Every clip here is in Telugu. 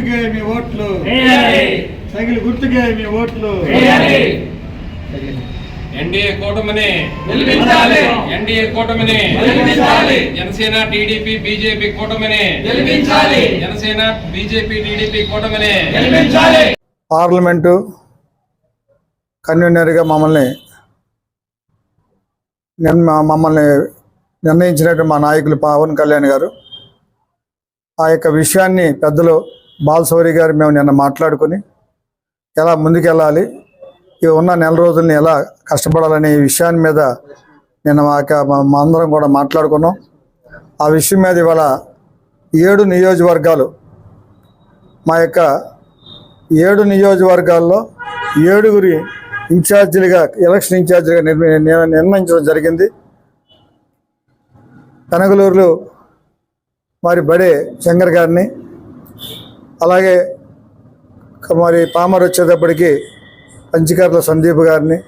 గుర్తుకే మీ ఓట్లు. వేయాలి. సైకిల్ గుర్తుకే మీ ఓట్లు. ఎన్డీఏ కూటమిని గెలిపించాలి ఎన్డీఏ కూటమిని గెలిపించాలి జనసేన టీడీపీ బీజేపీ కూటమిని గెలిపించాలి జనసేన బీజేపీ టీడీపీ కూటమిని గెలిపించాలి పార్లమెంటు కన్వీనర్గా మమ్మల్ని మమ్మల్ని నిర్ణయించినట్టు మా నాయకులు పవన్ కళ్యాణ్ గారు. ఆ యొక్క విషయాన్ని పెద్దలు బాలశౌరి గారు మేము నిన్న మాట్లాడుకొని ఎలా ముందుకెళ్ళాలి ఇవి ఉన్న నెల రోజుల్ని ఎలా కష్టపడాలనే విషయాన్ని మీద నిన్న మా యొక్క అందరం కూడా మాట్లాడుకున్నాం. ఆ విషయం మీద ఇవాళ ఏడు నియోజకవర్గాలు మా యొక్క ఏడు నియోజకవర్గాల్లో ఏడుగురి ఇన్ఛార్జీలుగా ఎలక్షన్ ఇన్ఛార్జీలుగా నిర్మి- నిర్ణయించడం జరిగింది. కనగలూరులో మరి బడే శంకర్ గారిని అలాగే మరి పామర్ వచ్చేటప్పటికి పంచికర్ల సందీప్ గారిని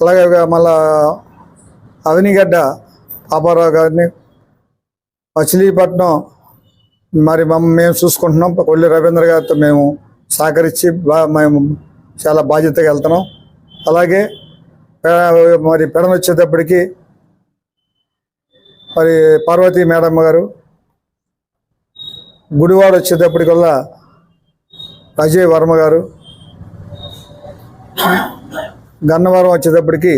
అలాగే మళ్ళా అవినిగడ్డ పాపారావు గారిని మచిలీపట్నం మరి మమ్మ మేము చూసుకుంటున్నాం. కొల్లి రవీంద్ర గారితో మేము సహకరించి బా మేము చాలా బాధ్యతగా వెళ్తున్నాం. అలాగే మరి పెడన వచ్చేటప్పటికి మరి పార్వతీ మేడం గారు గుడివాడ వచ్చేటప్పటికల్లా అజయ్ వర్మ గారు గన్నవరం వచ్చేటప్పటికి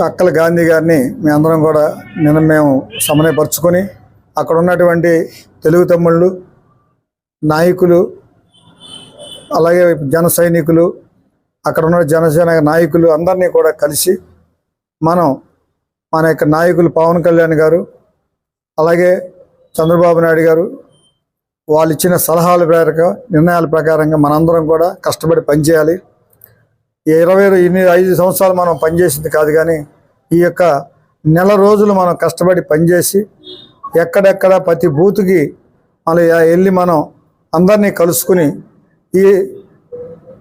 అక్కల గాంధీ గారిని మీ అందరం కూడా నిన్న మేము సమన్వయపరుచుకొని అక్కడ ఉన్నటువంటి తెలుగు తమ్ముళ్ళు నాయకులు అలాగే జన సైనికులు అక్కడ ఉన్న జనసేన నాయకులు అందరినీ కూడా కలిసి మనం మన యొక్క నాయకులు పవన్ కళ్యాణ్ గారు అలాగే చంద్రబాబు నాయుడు గారు వాళ్ళు ఇచ్చిన సలహాల ప్రకారం నిర్ణయాల ప్రకారంగా మనందరం కూడా కష్టపడి పనిచేయాలి. ఈ ఇరవై ఇన్ని ఐదు సంవత్సరాలు మనం పనిచేసింది కాదు కానీ ఈ యొక్క నెల రోజులు మనం కష్టపడి పనిచేసి ఎక్కడెక్కడ ప్రతి బూత్కి మళ్ళీ వెళ్ళి మనం అందరినీ కలుసుకుని ఈ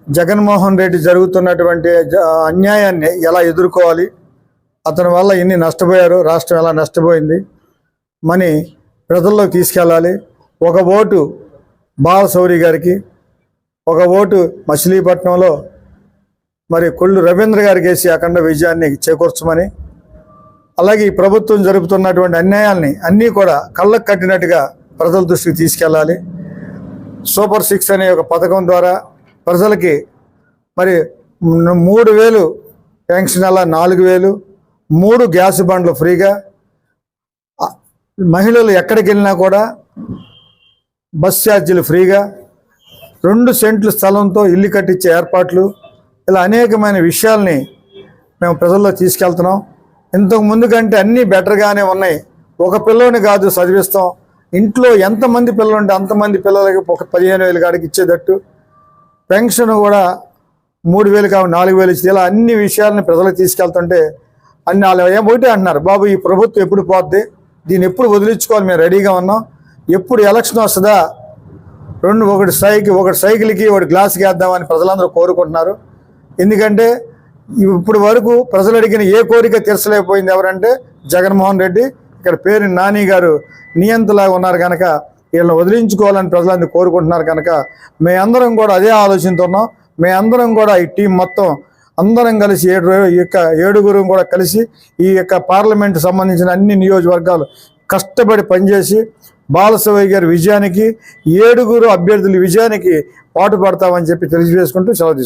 జగన్మోహన్ రెడ్డి జరుగుతున్నటువంటి జ- అన్యాయాన్ని ఎలా ఎదుర్కోవాలి అతని వల్ల ఎన్ని నష్టపోయారు రాష్ట్రం ఎలా నష్టపోయింది మని ప్రజల్లోకి తీసుకెళ్ళాలి. ఒక ఓటు బాలశౌరి గారికి ఒక ఓటు మచిలీపట్నంలో మరి కొల్లు రవీంద్ర గారికి వేసి అఖండ విజయాన్ని చేకూర్చమని అలాగే ఈ ప్రభుత్వం జరుపుతున్నటువంటి అన్యాయాల్ని అన్నీ కూడా కళ్ళకు కట్టినట్టుగా ప్రజల దృష్టికి తీసుకెళ్ళాలి. సూపర్ సిక్స్ అనే ఒక పథకం ద్వారా ప్రజలకి మరి మూడు వేలు పెన్షన్ అలా నాలుగు వేలు మూడు గ్యాస్ బండ్లు ఫ్రీగా మహిళలు ఎక్కడికి వెళ్ళినా కూడా బస్ ఛార్జీలు ఫ్రీగా రెండు సెంట్ల స్థలంతో ఇల్లు కట్టించే ఏర్పాట్లు ఇలా అనేకమైన విషయాల్ని మేము ప్రజల్లో తీసుకెళ్తున్నాం. ఇంతకు ముందు కంటే అన్నీ బెటర్గానే ఉన్నాయి. ఒక పిల్లోని కాదు చదివిస్తాం. ఇంట్లో ఎంతమంది పిల్లలు ఉంటే అంతమంది పిల్లలకి ఒక పదిహేను వేలు కాడికి ఇచ్చేటట్టు. పెన్షన్ కూడా మూడు వేలు కావు నాలుగు వేలు ఇచ్చి ఇలా అన్ని విషయాలని ప్రజలకు తీసుకెళ్తుంటే అన్ని వాళ్ళు ఏం ఒకటే అంటున్నారు. బాబు ఈ ప్రభుత్వం ఎప్పుడు పోద్ది? దీన్ని ఎప్పుడు వదిలించుకోవాలి? మేము రెడీగా ఉన్నాం. ఎప్పుడు ఎలక్షన్ వస్తుందా? రెండు ఒకటి సైకిల్ ఒకటి సైకిల్కి ఒకటి గ్లాస్కి వేద్దామని ప్రజలందరూ కోరుకుంటున్నారు. ఎందుకంటే ఇప్పుడు వరకు ప్రజలు అడిగిన ఏ కోరిక తీర్చలేకపోయింది ఎవరంటే జగన్మోహన్ రెడ్డి. ఇక్కడ పేరు నాని గారు నియంతలాగా ఉన్నారు కనుక వీళ్ళని వదిలించుకోవాలని ప్రజలందరూ కోరుకుంటున్నారు కనుక మేమందరం కూడా అదే ఆలోచనతో ఉన్నాం. మేమందరం కూడా ఈ టీం మొత్తం అందరం కలిసి ఏడు ఈ యొక్క ఏడుగురు కూడా కలిసి ఈ యొక్క పార్లమెంట్ సంబంధించిన అన్ని నియోజకవర్గాలు కష్టపడి పనిచేసి బాలసవయ్య గారి విజయానికి ఏడుగురు అభ్యర్థుల విజయానికి పాటుపడతామని చెప్పి తెలియజేసుకుంటూ సెలవు